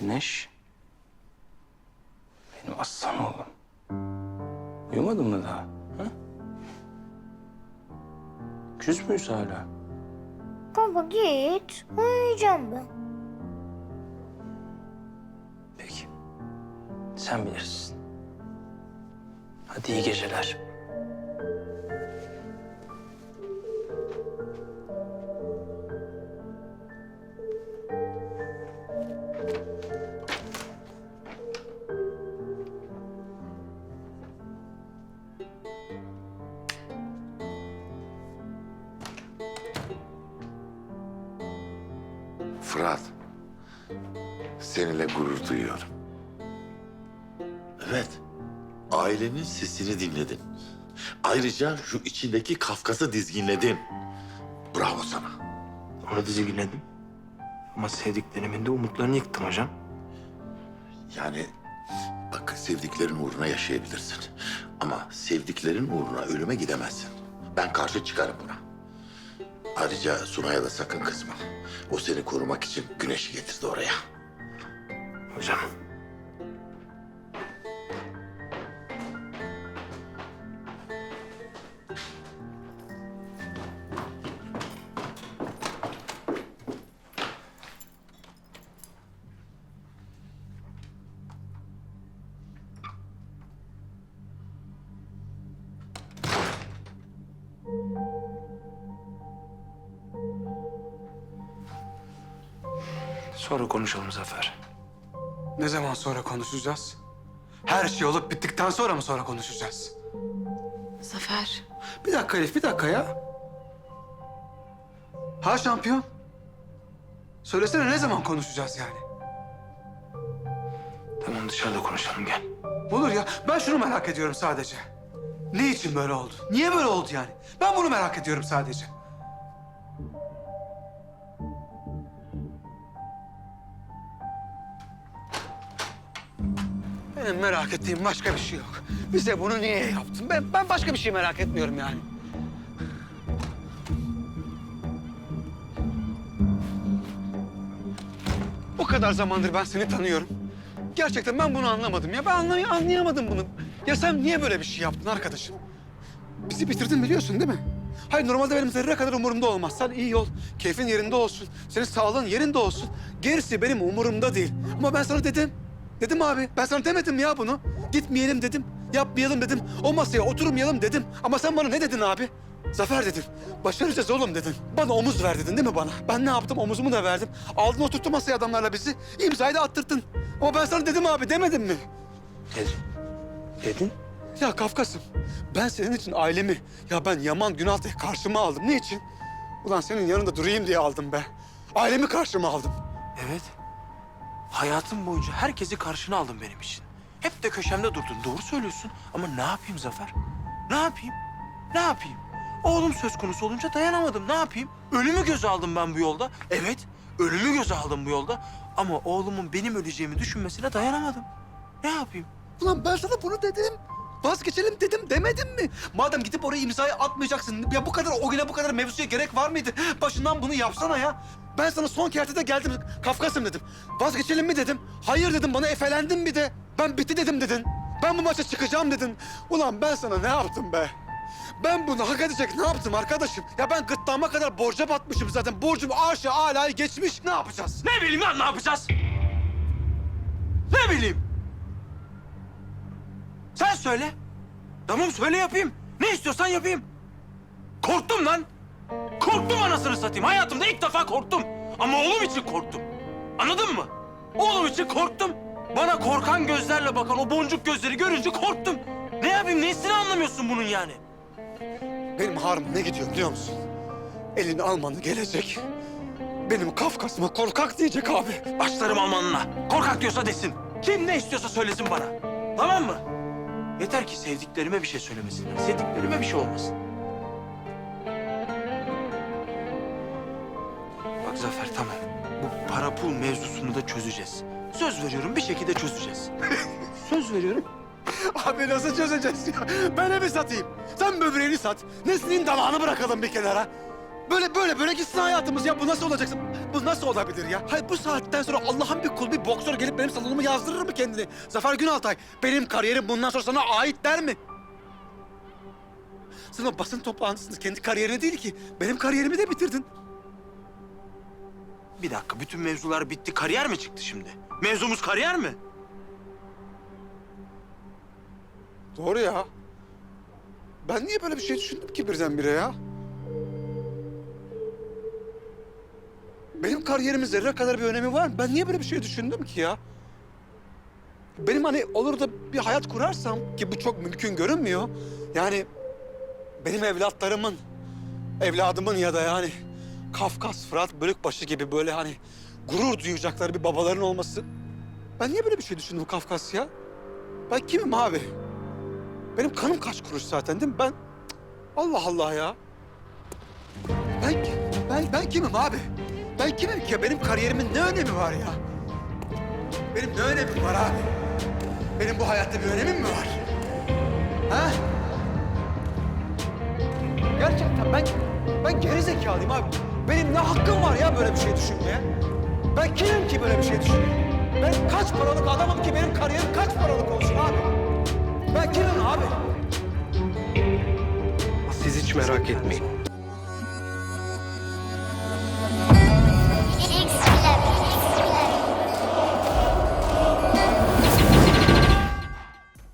Güneş. Benim aslan oğlum. Uyumadın mı daha? Ha? Küs müyüz hala? Baba git. Uyuyacağım ben. Peki. Sen bilirsin. Hadi iyi geceler. Fırat, seninle gurur duyuyorum. Evet, ailenin sesini dinledin. Ayrıca şu içindeki Kafkas'ı dizginledin. Bravo sana. Onu dizginledim. Ama sevdiklerimin de umutlarını yıktım hocam. Yani bak sevdiklerin uğruna yaşayabilirsin. Ama sevdiklerin uğruna ölüme gidemezsin. Ben karşı çıkarım buna. Ayrıca Sunay'a da sakın kızma. O seni korumak için güneşi getirdi oraya. Sonra konuşalım Zafer. Ne zaman sonra konuşacağız? Her şey olup bittikten sonra mı sonra konuşacağız? Zafer, Bir dakika Elif, bir dakika ya. Ha şampiyon? Söylesene ne zaman konuşacağız yani? Tamam dışarıda konuşalım gel. Olur ya, ben şunu merak ediyorum sadece. Ne için böyle oldu? Niye böyle oldu yani? Ben bunu merak ediyorum sadece. Benim merak ettiğim başka bir şey yok. Bize bunu niye yaptın? Ben, ben başka bir şey merak etmiyorum yani. O kadar zamandır ben seni tanıyorum. Gerçekten ben bunu anlamadım ya. Ben anlay anlayamadım bunu. Ya sen niye böyle bir şey yaptın arkadaşım? Bizi bitirdin biliyorsun değil mi? Hayır normalde benim zerre kadar umurumda olmaz. Sen iyi ol, keyfin yerinde olsun, senin sağlığın yerinde olsun. Gerisi benim umurumda değil. Ama ben sana dedim. Dedim abi, ben sana demedim mi ya bunu. Gitmeyelim dedim, yapmayalım dedim. O masaya oturmayalım dedim. Ama sen bana ne dedin abi? Zafer dedin. Başaracağız oğlum dedin. Bana omuz ver dedin değil mi bana? Ben ne yaptım? Omuzumu da verdim. Aldın oturttun masaya adamlarla bizi. İmzayı da attırttın. Ama ben sana dedim abi demedim mi? Dedim. Dedin. Ya Kafkas'ım, ben senin için ailemi, ya ben Yaman Günaltı'yı karşıma aldım. Ne için? Ulan senin yanında durayım diye aldım be. Ailemi karşıma aldım. Evet. Hayatım boyunca herkesi karşına aldın benim için. Hep de köşemde durdun. Doğru söylüyorsun. Ama ne yapayım Zafer? Ne yapayım? Ne yapayım? Oğlum söz konusu olunca dayanamadım. Ne yapayım? Ölümü göze aldım ben bu yolda. Evet, ölümü göze aldım bu yolda. Ama oğlumun benim öleceğimi düşünmesine dayanamadım. Ne yapayım? Ulan ben sana bunu dedim. Vazgeçelim dedim demedim mi? Madem gidip oraya imzayı atmayacaksın, ya bu kadar o güne bu kadar mevzuya gerek var mıydı? Başından bunu yapsana ya. Ben sana son kertede geldim, Kafkas'ım dedim. Vazgeçelim mi dedim. Hayır dedim, bana efelendin bir de. Ben bitti dedim dedin. Ben bu maça çıkacağım dedin. Ulan ben sana ne yaptım be? Ben bunu hak edecek ne yaptım arkadaşım? Ya ben gırtlağıma kadar borca batmışım zaten. Borcum aşağı alayı geçmiş. Ne yapacağız? Ne bileyim lan ne yapacağız? Ne bileyim? Söyle. Tamam söyle yapayım. Ne istiyorsan yapayım. Korktum lan. Korktum anasını satayım. Hayatımda ilk defa korktum. Ama oğlum için korktum. Anladın mı? Oğlum için korktum. Bana korkan gözlerle bakan o boncuk gözleri görünce korktum. Ne yapayım? Nesini anlamıyorsun bunun yani? Benim harım ne gidiyor biliyor musun? Elini almanı gelecek. Benim Kafkas'ıma korkak diyecek abi. Başlarım almanına. Korkak diyorsa desin. Kim ne istiyorsa söylesin bana. Tamam mı? Yeter ki sevdiklerime bir şey söylemesinler. Sevdiklerime bir şey olmasın. Bak Zafer tamam. Bu para pul mevzusunu da çözeceğiz. Söz veriyorum bir şekilde çözeceğiz. Söz veriyorum. Abi nasıl çözeceğiz ya? Ben evi satayım. Sen böbreğini sat. Nesli'nin dalağını bırakalım bir kenara. Böyle böyle böyle gitsin hayatımız ya. Bu nasıl olacak? Bu nasıl olabilir ya? Hayır bu saatten sonra Allah'ın bir kulu bir boksör gelip benim salonumu yazdırır mı kendini? Zafer Günaltay benim kariyerim bundan sonra sana ait der mi? Sen o basın toplantısında kendi kariyerini değil ki benim kariyerimi de bitirdin. Bir dakika bütün mevzular bitti. Kariyer mi çıktı şimdi? Mevzumuz kariyer mi? Doğru ya. Ben niye böyle bir şey düşündüm ki birdenbire ya? Benim kariyerimin zerre kadar bir önemi var mı? Ben niye böyle bir şey düşündüm ki ya? Benim hani olur da bir hayat kurarsam ki bu çok mümkün görünmüyor. Yani benim evlatlarımın, evladımın ya da yani Kafkas, Fırat, Bölükbaşı gibi böyle hani gurur duyacakları bir babaların olması. Ben niye böyle bir şey düşündüm Kafkas ya? Ben kimim abi? Benim kanım kaç kuruş zaten değil mi? Ben... Allah Allah ya. Ben, ben, ben kimim abi? Ben kimim ki ya? Benim kariyerimin ne önemi var ya? Benim ne önemim var abi? Benim bu hayatta bir önemim mi var? Ha? Gerçekten ben, ben geri zekalıyım abi. Benim ne hakkım var ya böyle bir şey düşünmeye? Ben kimim ki böyle bir şey düşünmeye? Ben kaç paralık adamım ki benim kariyerim kaç paralık olsun abi? Ben kimim abi? Siz hiç merak etmeyin.